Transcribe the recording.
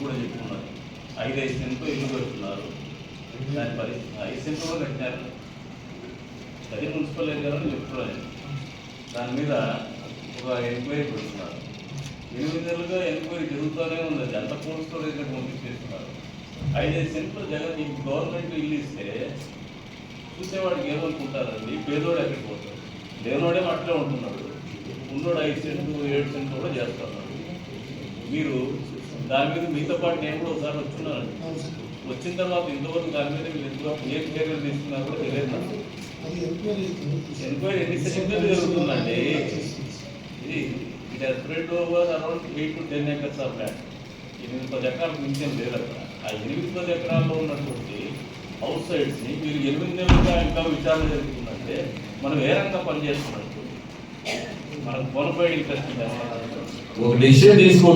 కూడా చెప్పుకున్నారు ఐదు ఐదు సెంట్లు ఇల్లు కడుతున్నారు? దాని పరిస్థితి ఐదు సెంట్లు కూడా కట్టినారు. అది మున్సిపల్ ఏరియాలో చెప్తున్నారు దాని మీద ఒక ఎంక్వైరీ పెడుతున్నారు. ఎనిమిది నెలలుగా ఎంక్వైరీ జరుగుతూనే ఉంది. అది అయితే కోల్డ్ స్టోరేజ్ పంపించేస్తున్నారు. ఐదైదు సెంట్లు జగన్ గవర్నమెంట్ ఇల్లు ఇస్తే చూసేవాడికి ఏమనుకుంటారండి? పేదోడు ఎక్కడికి పోతాడు? లేనోడే అట్లే ఉంటున్నాడు. ఉన్నోడు ఐదు సెంట్లు ఏడు సెంట్లు కూడా చేస్తున్నారు మీరు దాని మీద మీతో పాటు నేను కూడా ఒకసారి సార్. వచ్చిన తర్వాత ఇంతవరకు దాని మీద మీరు ఎంతో ఏ చర్యలు తీసుకున్నారు కూడా తెలియదు నాకు. అది ఎంక్వైరీ ఎన్ని సెకండ్లు జరుగుతుందండి? ఇది it has spread over around eight to ten acres of land. ఎనిమిది పది ఎకరాలకు మించేం లేదు అక్కడ. ఆ ఎనిమిది పది ఎకరాల్లో ఉన్నటువంటి హౌస్ సైడ్స్ని మీరు ఎనిమిది నెలలుగా ఇంకా విచారణ జరుగుతుందంటే మనం ఏ రంగా పనిచేస్తున్నట్టు? మనకు బోనఫైడ్ ఇంట్రెస్ట్ ఒక డెసిషన్ తీసుకో